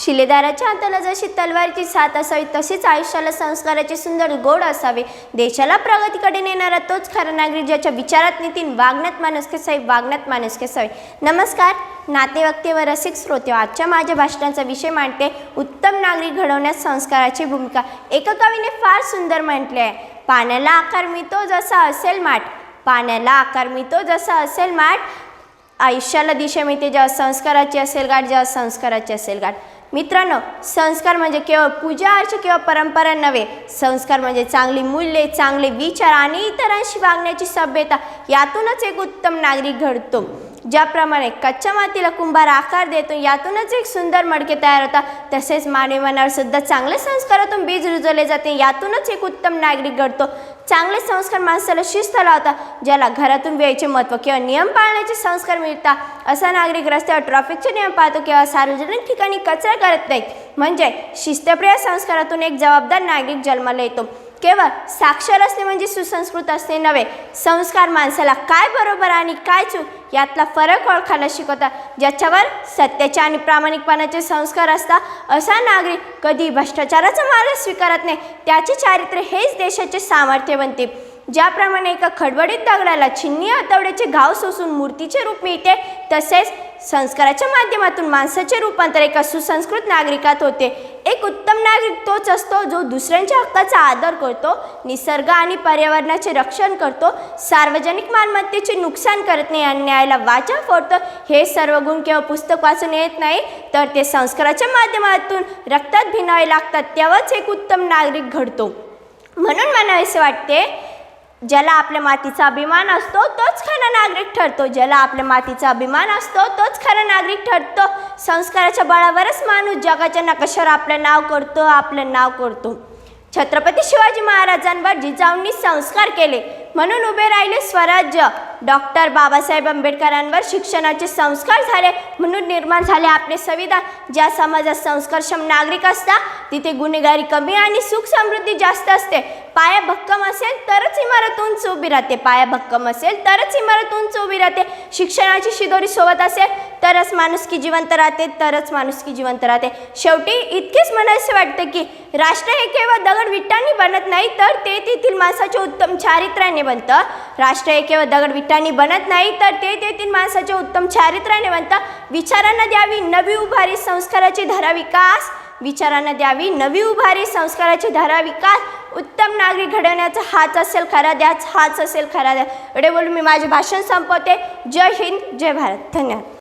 शिलेदाराच्या हाताला जशी तलवारीची साथ असावी तशीच आयुष्याला संस्काराची सुंदर गोड असावे. देशाला प्रगतीकडे नेणारा तोच खरा नागरिक ज्याच्या विचारात नितीन वागण्यात माणुसकी असावी वागण्यात माणुसकी असावी. नमस्कार. नातेवक्ते व रसिक श्रोते आजच्या माझ्या भाषणाचा विषय मांडते उत्तम नागरिक घडवण्यात संस्काराची भूमिका. एका कवीने फार सुंदर म्हटले आहे पाण्याला आकार मिळतो जसा असेल माठ पाण्याला आकार मिळतो जसा असेल माठ. आयुष्याला दिशा मिळते जेव्हा संस्काराची असेल गाठ जेव्हा संस्काराची असेल गाठ. मित्रांनो संस्कार म्हणजे केवळ पूजा अर्च किंवा परंपरा नव्हे संस्कार म्हणजे चांगली मूल्ये चांगले विचार आणि इतरांशी वागण्याची सभ्यता यातूनच एक उत्तम नागरिक घडतो. ज्याप्रमाणे कच्च्या मातीला कुंभार आकार देतो यातूनच एक सुंदर मडके तयार होतात. तसेच मानवी मनावर सुद्धा चांगल्या संस्कारातून बीज रुजवले जाते यातूनच एक उत्तम नागरिक घडतो. चांगले संस्कार माणसाला शिस्त लावतात ज्याला घरातून वेळेचे महत्त्व किंवा नियम पाळण्याचे संस्कार मिळतात. असा नागरिक रस्त्यावर ट्रॅफिकचे नियम पाळतो किंवा सार्वजनिक ठिकाणी कचरा करत नाही म्हणजे शिस्तप्रिय संस्कारातून एक जबाबदार नागरिक जन्माला येतो. केवळ साक्षर असणे म्हणजे सुसंस्कृत असणे नव्हे संस्कार माणसाला काय बरोबर आणि काय चूक यातला फरक ओळखायला शिकवतात ज्याच्यावर सत्याचे आणि प्रामाणिकपणाचे संस्कार असतात असा नागरिक कधी भ्रष्टाचाराचा मार्ग स्वीकारत नाही. त्याचे चारित्र्य हेच देशाचे सामर्थ्य बनते ज्याप्रमाणे एका खडबडीत दगडाला छिन्नी हातवड्याचे घाव सोसून मूर्तीचे रूप मिळते तसेच संस्काराच्या माध्यमातून माणसाचे रूपांतर एका सुसंस्कृत नागरिकात होते. एक उत्तम नागरिक तोच असतो जो दुसऱ्यांच्या हक्काचा आदर करतो निसर्ग आणि पर्यावरणाचे रक्षण करतो सार्वजनिक मालमत्तेचे नुकसान करत नाही आणि न्यायाला वाचा फोडतो. हे सर्व गुण केवळ पुस्तक वाचून येत नाही तर ते संस्काराच्या माध्यमातून रक्तात भिनावे लागतात तेव्हाच एक उत्तम नागरिक घडतो. म्हणून मला असे वाटते ज्याला आपल्या मातीचा अभिमान असतो तोच खरा नागरिक ठरतो. ज्याला आपल्या मातीचा अभिमान असतो तोच खरा नागरिक ठरतो. संस्काराच्या बळावरच माणूस जगाच्या नकाशावर आपलं नाव करतो आपलं नाव करतो. छत्रपती शिवाजी महाराजांवर जिजाऊंनी संस्कार केले. म्हणून उभे राहिले स्वराज्य. डॉक्टर बाबासाहेब आंबेडकरांवर शिक्षणाचे संस्कार झाले म्हणून निर्माण झाले आपले संविधान. ज्या समाजात संस्कारक्षम नागरिक असतात तिथे गुन्हेगारी कमी आणि सुख समृद्धी जास्त असते. पाया भक्कम असेल तरच इमारत उंच उभी राहते. पाया भक्कम असेल तरच इमारत उंच उभी राहते. शिक्षणाची शिदोरी सोबत असेल तरच माणुसकी जिवंत राहते तरच माणुसकी जिवंत राहते. शेवटी इतकेच म्हणायचं वाटतं की राष्ट्र हे केवळ दगड विट्टांनी बनत नाही तर ते तेथील माणसाच्या उत्तम चारित्र्याने बनतं. राष्ट्र हे केवळ दगड विट्टांनी बनत नाही तर ते तेथील माणसाच्या उत्तम चारित्र्याने बनतं. विचारांना द्यावी नवी उभारी संस्काराची धारा विकास. विचारांना द्यावी नवी उभारी संस्काराची धारा विकास. उत्तम नागरिक घडवण्याचा हाच असेल खरा द्याच हाच असेल खरा द्या एवढे बोलून मी माझे भाषण संपवते. जय हिंद जय भारत. धन्यवाद.